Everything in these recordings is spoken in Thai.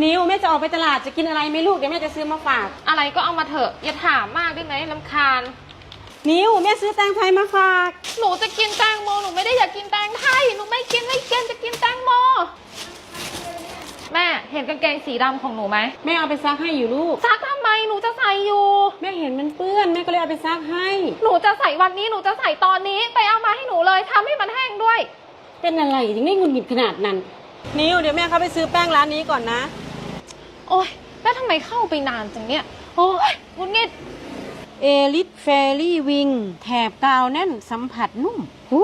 นิวแม่จะออกไปตลาดจะกินอะไรไหมลูกเดี๋ยวแม่จะซื้อมาฝาก อะไรก็เอามาเถอะ อย่าถามมากได้ไหมลำคาญ นิวแม่ซื้อแตงไทยมาฝาก หนูจะกินแตงโมหนูไม่ได้อยากกินแตงไทยหนูไม่กินไม่กินจะกินแตงโม แม่เห็นกางเกงสีดำของหนูไหมแม่เอาไปซักให้อยู่ลูก ซักทำไมหนูจะใส่อยู่ แม่เห็นมันเปื้อนแม่ก็เลยเอาไปซักให้ หนูจะใส่วันนี้หนูจะใส่ตอนนี้ไปเอามาให้หนูเลยทำให้มันแห้งด้วย เป็นอะไรถึงได้หงุนหงิดขนาดนั้น นิวเดี๋ยวแม่เข้าไปซื้อแป้งร้านนี้ก่อนนะ โอ๊ยแล้วทำไมเข้าไปนานจังเนี่ย โอ๊ยงุนงิดเอลิทเฟรี่วิงแถบกาวแน่นสัมผัสนุ่มหู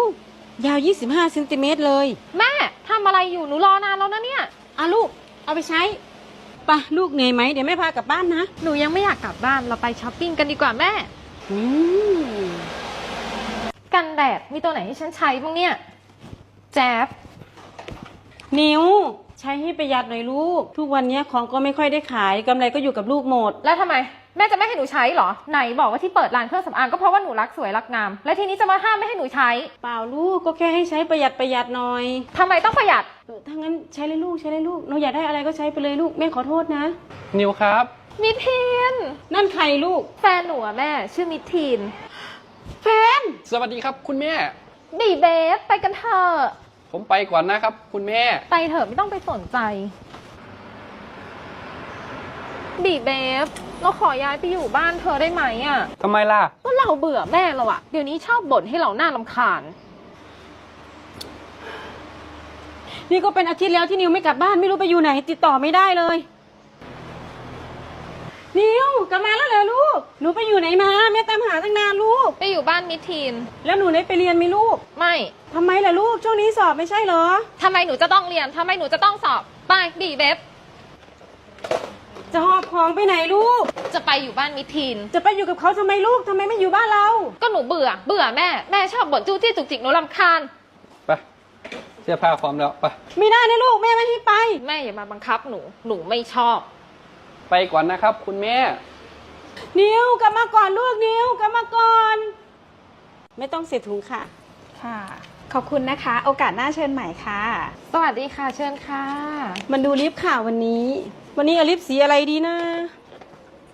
ยาว 25เซนติเมตรเลย แม่ทำอะไรอยู่หนูรอนานแล้วนะเนี่ยอะลูก เอาไปใช้ไปะลูกเหนื่อยไหมเดี๋ยวแม่พากลับบ้านนะ หนูยังไม่อยากกลับบ้านเราไปช้อปปิ้งกันดีกว่าแม่ อืมกันแดดมีตัวไหนให้ฉันใช้บ้างเนี่ย แจ๊บนิว ใช้ให้ประหยัดหน่อยลูก ทุกวันนี้ของก็ไม่ค่อยได้ขายกำไรก็อยู่กับลูกหมด แล้วทำไม แม่จะไม่ให้หนูใช้เหรอ ไหนบอกว่าที่เปิดร้านเครื่องสำอางก็เพราะว่าหนูรักสวยรักงาม และทีนี้จะมาห้ามไม่ให้หนูใช้เปล่าลูกก็แค่ให้ใช้ประหยัดประหยัดหน่อยทำไมต้องประหยัด เออถ้างั้นใช้เลยลูกใช้เลยลูกหนูอยากได้อะไรก็ใช้ไปเลยลูกแม่ขอโทษนะ นิวครับ มิทีน นั่นใครลูก แฟนหนูอะแม่ ชื่อมิทีน แฟน สวัสดีครับคุณแม่ บีเบฟไปกันเถอะ ผมไปก่อนนะครับ คุณแม่ ไปเถอะไม่ต้องไปสนใจ บีเบฟเราขอย้ายไปอยู่บ้านเธอได้ไหมอะทำไมล่ะ ก็เราเบื่อแม่เราอะเดี๋ยวนี้ชอบบ่นให้เราหน้าลำคาญ นี่ก็เป็นอาทิตย์แล้วที่นิวไม่กลับบ้านไม่รู้ไปอยู่ไหนติดต่อไม่ได้เลย นิวกลับมาแล้วเหรอลูก หนูไปอยู่ไหนมาแม่ตามหาตั้งนานลูก ไปอยู่บ้านมิทีน แล้วหนูได้ไปเรียนไหมลูกไม่ทำไมล่ะลูกช่วงนี้สอบไม่ใช่เหรอ ทำไมหนูจะต้องเรียนทำไมหนูจะต้องสอบ ไปบีเบฟจะหอบของไปไหนลูก จะไปอยู่บ้านมิทีน จะไปอยู่กับเขาทำไมลูกทำไมไม่อยู่บ้านเรา ก็หนูเบื่อ เบื่อแม่ แม่ชอบบ่นจู้จี้จุกจิกหนูรำคาญ ไปเสื้อผ้าพร้อมแล้วไป ไม่ได้นะลูกแม่ไม่ให้ไป แม่อย่ามาบังคับหนู หนูไม่ชอบ ไปก่อนนะครับ คุณแม่ นิวกลับมาก่อนลูกนิวกลับมาก่อน ไม่ต้องเสียถุงค่ะ ค่ะ ขอบคุณนะคะ โอกาสหน้าเชิญใหม่ค่ะ สวัสดีค่ะเชิญค่ะ มันดูลิฟต์ค่ะวันนี้ วันนี้เอาลิฟต์สีอะไรดีนะ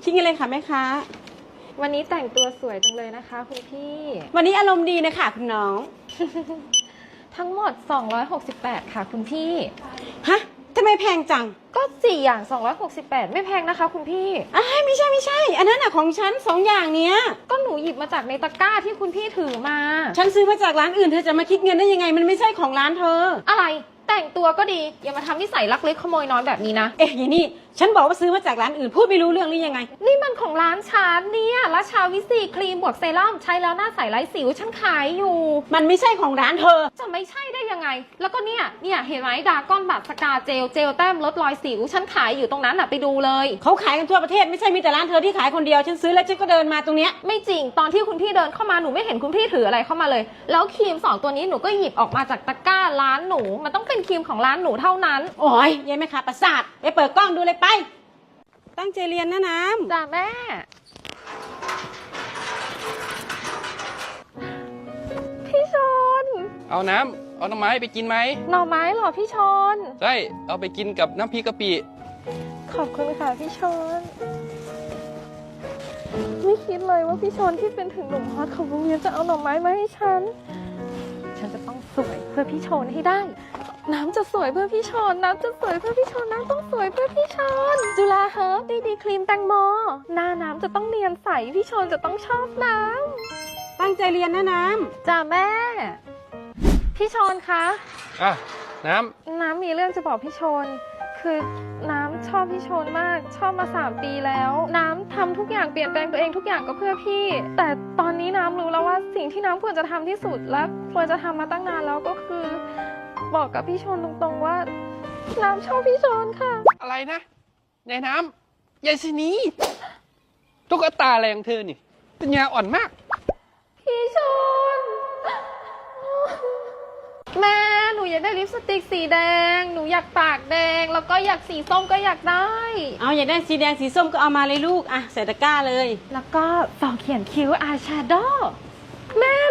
คิดกันเลยค่ะแม่ค้าวันนี้แต่งตัวสวยจังเลยนะคะ คุณพี่ วันนี้อารมณ์ดีนะคะคุณน้อง ทั้งหมด 268 ค่ะ คุณพี่ ฮะ ทำไมแพงจังก็ 4 อย่าง 268 ไม่แพงนะคะ คุณพี่ อ้ายไม่ใช่ไม่ใช่ อันนั้นอะของฉันสองอย่างเนี้ย ก็หนูหยิบมาจากในตะกร้าที่คุณพี่ถือมา ฉันซื้อมาจากร้านอื่นเธอจะมาคิดเงินได้ยังไง มันไม่ใช่ของร้านเธอ อะไร แต่งตัวก็ดี อย่ามาทำนิสัยลักเล็กขโมยน้อยแบบนี้นะ เอ๊ะอยางนี่ ฉันบอกว่าซื้อมาจากร้านอื่น พูดไม่รู้เรื่องหรือยังไง นี่มันของร้านฉันเนี่ยราชาวิสีครีมบวกเซรั่มใช้แล้วหน้าใสไร้สิวฉันขายอยู่ มันไม่ใช่ของร้านเธอ จะไม่ใช่ได้ยังไง แล้วก็เนี่ย เนี่ยเห็นไหมดาก้อนบัตรสกาเจลเจลแต้มลดรอยสิวฉันขายอยู่ตรงนั้นอะไปดูเลย เขาขายกันทั่วประเทศไม่ใช่มีแต่ร้านเธอที่ขายคนเดียว ฉันซื้อแล้วฉันก็เดินมาตรงเนี้ย ไม่จริงตอนที่คุณพี่เดินเข้ามาหนูไม่เห็นคุณพี่ถืออะไรเข้ามาเลย แล้วครีมสองตัวนี้หนูก็หยิบออกมาจากตะกร้าร้านหนูมันต้องเป็นครีมของร้านหนูเท่านั้น โอ้ยยายแม่ค้าประสาทไปเปิดกล้องดูเลยไป ตั้งใจเรียนนะน้ำจ้าแม่ พี่ชน เอาน้ำเอาน้ำไม้ไปกินไหมหน่อไม้เหรอพี่ชน ใช่เอาไปกินกับน้ำพริกกะปิขอบคุณค่ะพี่ชน ไม่คิดเลยว่าพี่ชนที่เป็นถึงหนุ่มฮอตของโรงเรียนจะเอาหน่อไม้มาให้ฉัน ฉันจะต้องสวยเพื่อพี่ชนให้ได้ น้ำจะสวยเพื่อพี่ชนน้ำจะสวยเพื่อพี่ชนน้ำต้องสวยเพื่อพี่ชนจุฬาเฮิร์บดีดีครีมแตงโมหน้าน้ำจะต้องเนียนใสพี่ชนจะต้องชอบน้ตั้งใจเรียนนะน้ำจ้าแม่ พี่ชนคะอะน้น้ำมีเรื่องจะบอกพี่ชนคือน้ำชอบพี่ชนมากชอบมาสามปีแล้ว น้ำทำทุกอย่างเปลี่ยนแปลงตัวเองทุกอย่างก็เพื่อพี่ แต่ตอนนี้น้ำรู้แล้วว่าสิ่งที่น้ำควรจะทำที่สุดและควรจะทำมาตั้งนานแล้วก็คือ บอกกับพี่ชนตรงๆว่า น้ำชอบพี่ชนค่ะำอะไรนะยายน้ำยายสินีตุ๊กตาอะไรของเธอนี่ปัญญาอ่อนมาก พี่ชน แม่หนูอยากได้ลิปสติกสีแดง หนูอยากปากแดง แล้วก็อยากสีส้มก็อยากได้ำเอาอยากได้สีแดงสีส้มก็เอามาเลยลูก อะใส่ตะกร้าเลย แล้วก็สองเขียนคิ้วอายแชโดว์แม่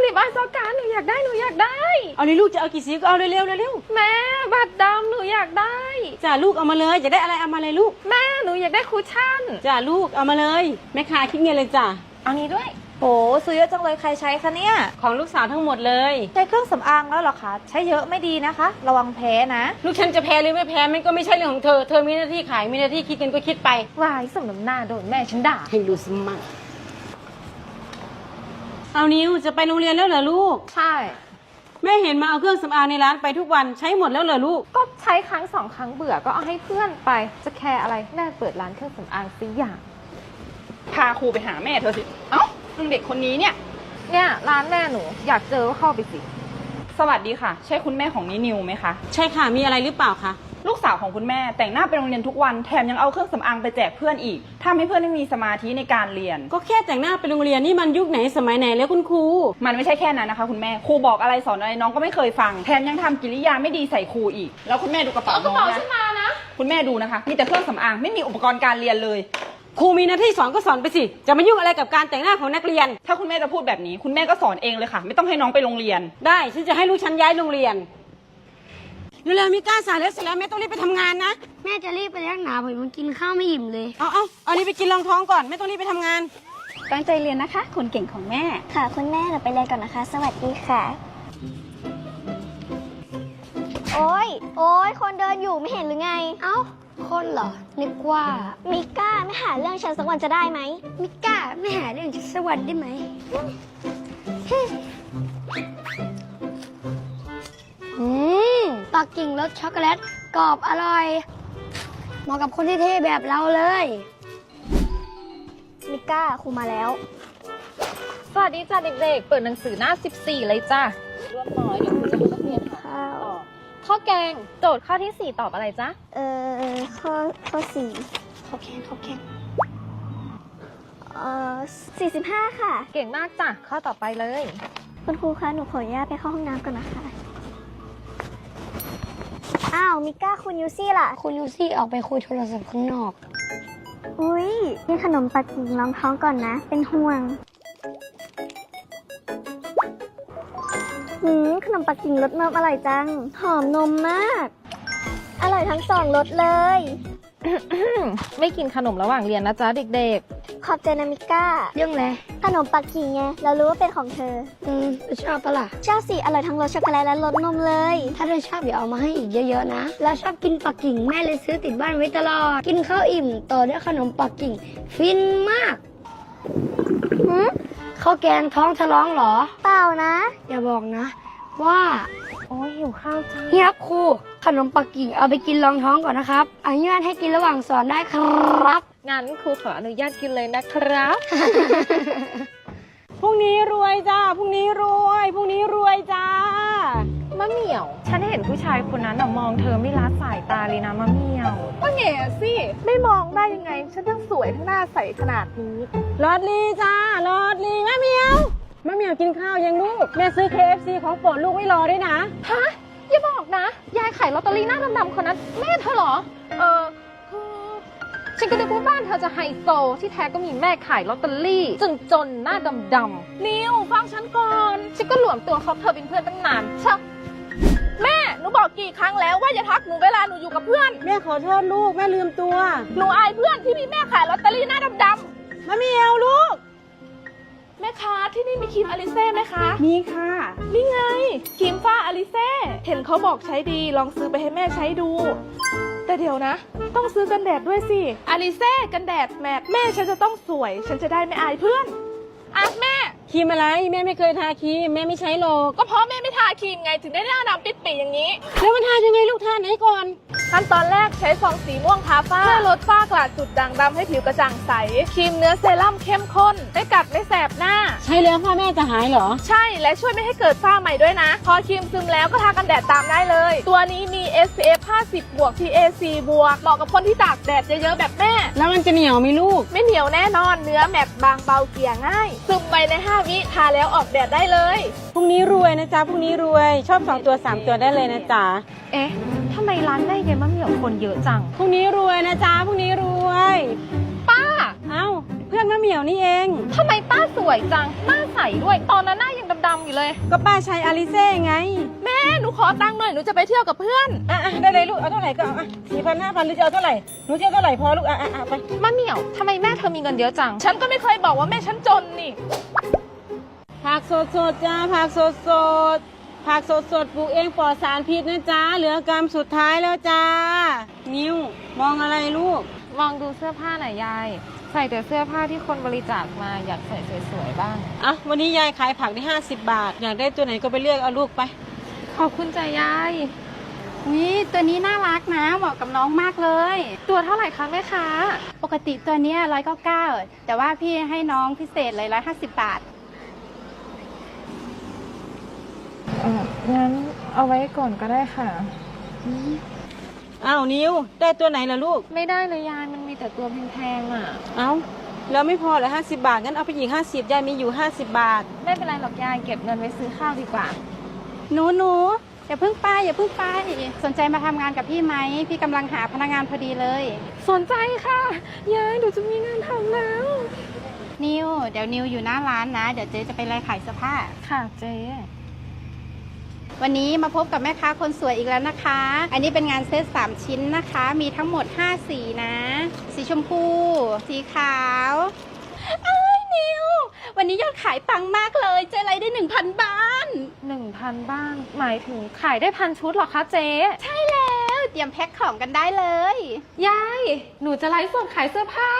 ลิปบัตรสการหนูอยากได้หนูอยากได้ เอาเลยลูกจะเอากี่สีก็เอาเร็วๆเร็วแม่บัตรดำหนูอยากได้ ๆจ้าลูกเอามาเลยจะได้อะไรเอามาเลยลูกแม่หนูอยากได้คุชชั่น จ้าลูกเอามาเลยแม่ค้าคิดเงินเลยจ้าเอานี้ด้วย โหซื้อเยอะจังเลยใครใช้คะเนี่ย ของลูกสาวทั้งหมดเลย ใช้เครื่องสำอางแล้วเหรอคะ ใช้เยอะไม่ดีนะคะ ระวังแพ้นะลูกฉันจะแพ้หรือไม่แพ้มันก็ไม่ใช่เรื่องของเธอเธอมีหน้าที่ขายมีหน้าที่คิดเงินก็คิดไปวายสมน้ำหน้าโดนแม่ฉันด่าให้รู้สมั่ง เอานิวจะไปโรงเรียนแล้วเหรอลูก ใช่ แม่เห็นมาเอาเครื่องสำอางในร้านไปทุกวันใช้หมดแล้วเหรอลูก ก็ใช้ครั้งสองครั้งเบื่อก็เอาให้เพื่อนไป จะแคร์อะไรแม่เปิดร้านเครื่องสำอางสิอย่าง พาครูไปหาแม่เธอสิ เอ้าเด็กคนนี้เนี่ย เนี่ยร้านแม่หนูอยากเจอก็เข้าไปสิ สวัสดีค่ะ ใช่คุณแม่ของนินิวไหมคะ ใช่ค่ะมีอะไรหรือเปล่าคะลูก สาวของคุณแม่ แต่งหน้าไปโรงเรียนทุกวันแถมยังเอาเครื่องสำอางไปแจกเพื่อนอีกทำให้เพื่อนไม่มีสมาธิในการเรียน ก็แค่แต่งหน้าไปโรงเรียนนี่มันยุคไหนสมัยไหนแล้วคุณครู มันไม่ใช่แค่นั้นนะคะคุณแม่ครูบอกอะไรสอนอะไรน้องก็ไม่เคยฟังแถมยังทำกิริยาไม่ดีใส่ครูอีก แล้วคุณแม่ดูกระเป๋าน้องนะคุณแม่ดูนะคะมีแต่เครื่องสำอางไม่มีอุปกรณ์การเรียนเลย ครูมีหน้าที่สอนก็สอนไปสิ จะมายุ่งอะไรกับการแต่งหน้าของนักเรียน ถ้าคุณแม่จะพูดแบบนี้ คุณแม่ก็สอนเองเลยค่ะ ไม่ต้องให้น้องไปโรงเรียน ได้ฉันจะให้ลูกฉันย้ายโรงเรียน เร็วๆมีก้าสายแล้วเสร็จแล้วแม่ต้องรีบไปทำงานนะ แม่จะรีบไปยักหนาผมมันกินข้าวไม่อิ่มเลย เอาเอาเอานี่ไปกินรองท้องก่อนไม่ต้องรีบไปทำงาน ตั้งใจเรียนนะคะ คนเก่งของแม่ ค่ะคุณแม่เดี๋ยวไปเรียนก่อนนะคะ สวัสดีค่ะ โอ้ยโอ้ยคนเดินอยู่ไม่เห็นหรือไง เอ้า คนเหรอ นึกว่า มิก้าไม่หาเรื่องฉันสักวันจะได้ไหมมิก้าไม่หาเรื่องฉันสักวันได้ไหม ปักกิ่งรสช็อกโกแลตกรอบอร่อย เหมาะกับคนที่เท่แบบเราเลยมิก้าครูมาแล้ว สวัสดีจ้าเด็กๆ เปิดหนังสือหน้า 14 เลยจ้าร่วมน้อยเดี๋ยวคุณจะให้นักเรียนข้าว ข้อแกงโจทย์ข้อที่ 4 ตอบอะไรจ๊ะเอ่อข้อข้อสี่ข้อแข่งข้อแข่งเอ่อสี่สิบห้าค่ะ เก่งมากจ้ะข้อต่อไปเลย คุณครูคะหนูขออนุญาตไปเข้าห้องน้ำก่อนนะคะ อ้าวมิก้าคุณยูซี่ล่ะ คุณยูซี่ออกไปคุยโทรศัพท์ข้างนอก อุ้ยนี่ขนมปักกิ่งรองท้องก่อนนะ เป็นห่วงหืมขนมปักกิ่งรสนมอร่อยจัง หอมนมมาก อร่อยทั้งสองรสเลย ไม่กินขนมระหว่างเรียนนะจ๊ะเด็ก ขอบใจนะมิก้า เรื่องอะไรขนมปักกิ่งไง เรารู้ว่าเป็นของเธอ อืมชอบปะล่ะ ชอบสิ อร่อยทั้งรสช็อกโกแลตและรสนมเลย ถ้าเธอชอบอย่าเอามาให้อีกเยอะๆนะแล้วชอบกินปักกิ่งแม่เลยซื้อติดบ้านไว้ตลอด กินข้าวอิ่มต่อด้วยขนมปักกิ่ง ฟินมากหืมข้าวแกงท้องทะลองเหรอ เปล่านะ อย่าบอกนะ ว่าๆโอ้ยหิวข้าวจ้านี่ครับครูขนมปักกิ่งเอาไปกินรองท้องก่อนนะครับอนุญาตให้กินระหว่างสอนได้ครับ งั้นครูขออนุญาตกินเลยนะครับ พรุ่งนี้รวยจ้า พรุ่งนี้รวย พรุ่งนี้รวยจ้ามะเหมี่ยว ฉันเห็นผู้ชายคนนั้นน่ะมองเธอไม่ละสายตาเลยนะมะเหมี่ยว ก็แง่สิ ไม่มองได้ยังไง ฉันทั้งสวยทั้งหน้าใสขนาดนี้ลอดลีจ้าลอดลีแม่เหมียวแม่เหมียวกินข้าวยังลูก แม่ซื้อ KFC ของโปรดลูกไว้รอด้วยนะ ฮะ อย่าบอกนะ ยายขายลอตเตอรี่หน้าดำๆคนนั้นแม่เธอเหรอ เออคือ ฉันก็นึกว่าบ้านเธอจะไฮโซ ที่แท้ก็มีแม่ขายลอตเตอรี่จนๆหน้าดำๆนิวฟังฉันก่อน ฉันก็หลวมตัวเขาเธอเป็นเพื่อนตั้งนานชักแม่หนูบอกกี่ครั้งแล้วว่าอย่าทักหนูเวลาหนูอยู่กับเพื่อน แม่ขอโทษลูกแม่ลืมตัวหนูอายเพื่อนที่มีแม่ขายลอตเตอรี่หน้าดำแม่เหมียวลูก ๆแม่ค้าที่นี่มีครีมอลิเซ่ไหมคะ มีค่ะ นี่ไงครีมฝ้าอลิเซ่ เห็นเขาบอกใช้ดีลองซื้อไปให้แม่ใช้ดู แต่เดี๋ยวนะ ต้องซื้อกันแดดด้วยสิอลิเซ่กันแดดแมทแม่ฉันจะต้องสวย ฉันจะได้ไม่อายเพื่อนอะแม่ ครีมอะไรแม่ไม่เคยทาครีมแม่ไม่ใช้หรอกก็เพราะแม่ไม่ทาครีมไงถึงได้หน้าดำปิดปีอย่างนี้ แล้วมันทายังไงลูกทาไหนก่อน ขั้นตอนแรกใช้ฟองสีม่วงทาฝ้าเพื่อลดฝ้ากระจุดด่างดำให้ผิวกระจ่างใส ครีมเนื้อเซรั่มเข้มข้น ไม่กัดไม่แสบหน้า ใช้แล้วพ่อแม่จะหายเหรอ ใช่และช่วยไม่ให้เกิดฝ้าใหม่ด้วยนะ พอครีมซึมแล้วก็ทากันแดดตามได้เลย ตัวนี้มี SPF 50บวก PAC บวกเหมาะกับคนที่ตากแดดเยอะๆแบบแม่ แล้วมันจะเหนียวไหมลูก ไม่เหนียวแน่นอนเนื้อแมตต์บางเบาเกลี่ยง่ายซึมไปใน 5 วิทาแล้วออกแดดได้เลยพรุ่งนี้รวยนะจ๊ะพรุ่งนี้รวยชอบสองตัวสามตัวได้เลยนะจ๊ะเอ๊ะทำไมร้านแม่ยายมะเหมี่ยวคนเยอะจัง พรุ่งนี้รวยนะจ๊ะพรุ่งนี้รวย ป้าเอ้า เพื่อนมะเหมียวนี่เอง ทำไมป้าสวยจัง หน้าใสด้วย ตอนนั้นหน้ายังดำๆอยู่เลย ก็ป้าใช้อาลิเซ่ไงแม่หนูขอตังค์หน่อย หนูจะไปเที่ยวกับเพื่อน อะอะได้เลยลูกเอาเท่าไหร่ก็เอาอะสี่พันห้าพันหรือจะเอาเท่าไหร่หนูจะเอาเท่าไหร่พอลูกอะอะอะไปมะเหมี่ยว ทำไมแม่เธอมีเงินเยอะจัง ฉันก็ไม่เคยบอกว่าแม่ฉันจนนี่ ผักสดสดๆจ้าผักสดสดๆ ผักสดสดๆปลูกเองปลอดสารพิษนะจ้าเหลือกรรมสุดท้ายแล้วจ้า นิ้ว มองอะไรลูก มองดูเสื้อผ้าหน่อยยาย ใส่แต่เสื้อผ้าที่คนบริจาคมาอยากใส่สวยๆบ้าง อะ วันนี้ยายขายผักได้ 50 บาท อยากได้ตัวไหนก็ไปเลือกเอาลูกไป ขอบคุณจ้ะยาย นี่ตัวนี้น่ารักนะเหมาะกับน้องมากเลย ตัวเท่าไหร่คะแม่ค้าปกติตัวเนี้ร้อยเก้าเก้าแต่ว่าพี่ให้น้องพิเศษเลยร้อยห้าสิบบาท เอองั้น เอาไว้ก่อนก็ได้ค่ะ อ้าวนิ้วได้ตัวไหนล่ะลูก ไม่ได้เลยยายมันมีแต่ตัวแพงๆอะ เอ้าแล้วไม่พอเหรอ50บาท งั้นเอาไปอีก50ยายมีอยู่50บาท ไม่เป็นไรหรอกยายเก็บเงินไว้ซื้อข้าวดีกว่า หนูหนูอย่าเพิ่งไปอย่าเพิ่งไปสนใจมาทำงานกับพี่ไหม พี่กำลังหาพนักงานพอดีเลย สนใจค่ะ ยายหนูจะมีงานทำแล้ว นิว เดี๋ยวนิวอยู่หน้าร้านนะ เดี๋ยวเจ๊จะไปไล่ขายเสื้อผ้า ค่ะเจ๊ วันนี้มาพบกับแม่ค้าคนสวยอีกแล้วนะคะ อันนี้เป็นงานเซต3 ชิ้นนะคะ มีทั้งหมด 5 สีนะ สีชมพู สีขาวเอ้ยนิว วันนี้ยอดขายปังมากเลยเจ๊ไรได้ 1,000 บ้านหนึ่งพันบ้าน หมายถึงขายได้พันชุดเหรอคะเจ๊ ใช่แล้วเตรียมแพ็คของกันได้เลย ยาย หนูจะไลฟ์สดขายเสื้อผ้า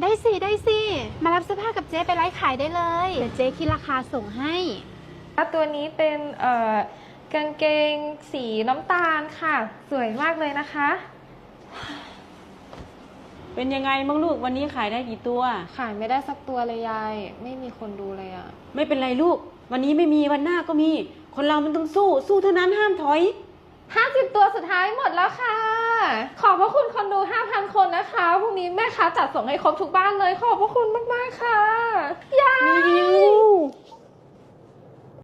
ได้สิได้สิ มารับเสื้อผ้ากับเจ๊ไปไลฟ์ขายได้เลย เดี๋ยวเจ๊คิดราคาส่งให้ ตัวนี้เป็นเอ่อกางเกงสีน้ำตาลค่ะ สวยมากเลยนะคะ เป็นยังไงบ้างลูกวันนี้ขายได้กี่ตัว ขายไม่ได้สักตัวเลยยาย ไม่มีคนดูเลยอะไม่เป็นไรลูก วันนี้ไม่มีวันหน้าก็มี คนเรามันต้องสู้ สู้เท่านั้นห้ามถอย50ตัวสุดท้ายหมดแล้วค่ะ ขอบพระคุณคนดู5,000คนนะคะพรุ่งนี้แม่ค้าจัดส่งให้ครบทุกบ้านเลย ขอบพระคุณมากๆค่ะยายนิว